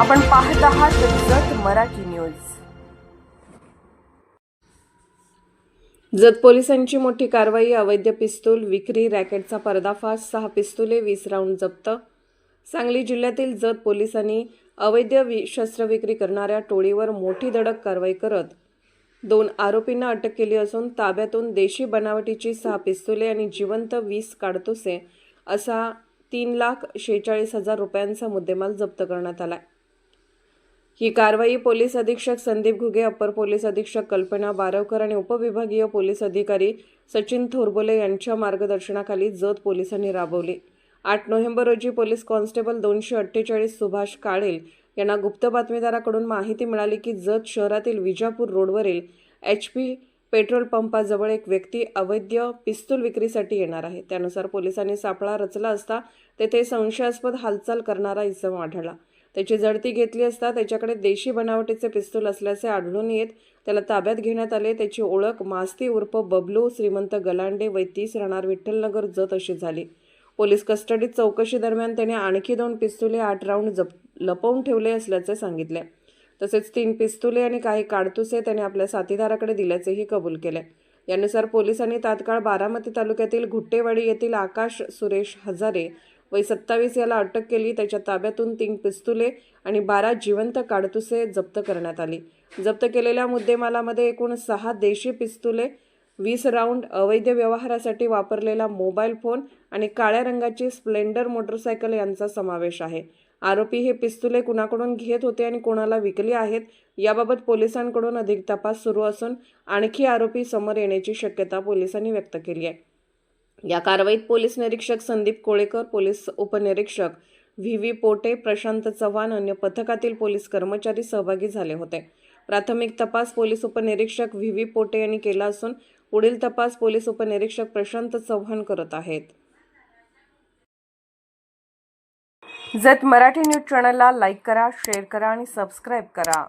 आपण पाहत आहात जत मराठी न्यूज. जत पोलिसांची मोठी कारवाई अवैध पिस्तूल विक्री रॅकेटचा पर्दाफाश सहा पिस्तुले वीस राऊंड जप्त. सांगली जिल्ह्यातील जत पोलिसांनी अवैध वि करणाऱ्या टोळीवर मोठी धडक कारवाई करत दोन आरोपींना अटक केली असून ताब्यातून देशी बनावटीची सहा पिस्तुले आणि जिवंत वीस काडतुसे असा तीन लाख शेहेचाळीस हजार रुपयांचा मुद्देमाल जप्त करण्यात आला आहे ही कारवाई पोलीस अधीक्षक संदीप घुगे अप्पर पोलीस अधीक्षक कल्पना बारवकर आणि उपविभागीय पोलीस अधिकारी सचिन थोरबोले यांच्या मार्गदर्शनाखाली जत पोलिसांनी राबवली. आठ नोव्हेंबर रोजी पोलीस कॉन्स्टेबल दोनशे अठ्ठेचाळीस सुभाष काळेल यांना गुप्त बातमीदाराकडून माहिती मिळाली की जत शहरातील विजापूर रोडवरील एच पी पेट्रोल पंपाजवळ एक व्यक्ती अवैध पिस्तूल विक्रीसाठी येणार आहे. त्यानुसार पोलिसांनी सापळा रचला असता तेथे संशयास्पद हालचाल करणारा इसम आढळला. त्याची जडती घेतली असता त्याच्याकडे देशी बनावटीचे पिस्तूल असल्याचे आढळून येत त्याला ताब्यात घेण्यात आले. त्याची ओळख मास्ती उर्फ बबलू श्रीमंत गलांडे वैतीस राहणार विठ्ठलनगर जत अशी झाली. पोलीस कस्टडीत चौकशी दरम्यान त्याने आणखी दोन पिस्तुले आठ राऊंड जप लपवून ठेवले असल्याचे सांगितले. तसेच तीन पिस्तुले आणि काही काडतुसे त्याने आपल्या साथीदाराकडे दिल्याचेही कबूल केले. यानुसार पोलिसांनी तात्काळ बारामती तालुक्यातील घुट्टेवाडी येथील आकाश सुरेश हजारे वय सत्तावीस याला अटक केली. त्याच्या ताब्यातून तीन पिस्तुले आणि बारा जिवंत काडतुसे जप्त करण्यात आली. जप्त केलेल्या मुद्देमालामध्ये एकूण सहा देशी पिस्तुले वीस राऊंड अवैध व्यवहारासाठी वापरलेला मोबाईल फोन आणि काळ्या रंगाची स्प्लेंडर मोटरसायकल यांचा समावेश आहे. आरोपी हे पिस्तुले कुणाकडून घेत होते आणि कोणाला विकली आहेत याबाबत पोलिसांकडून अधिक तपास सुरू असून आणखी आरोपी समोर येण्याची शक्यता पोलिसांनी व्यक्त केली आहे. या कारवाईत पोलीस निरीक्षक संदीप कोळेकर पोलीस उपनिरीक्षक व्ही व्ही पोटे प्रशांत चव्हाण अन्य पथकातील पोलीस कर्मचारी सहभागी झाले होते. प्राथमिक तपास पोलीस उपनिरीक्षक व्ही व्ही पोटे यांनी केला असून पुढील तपास पोलीस उपनिरीक्षक प्रशांत चव्हाण करत आहेत. जत मराठी न्यूज चॅनलला लाईक करा शेअर करा आणि सबस्क्राईब करा.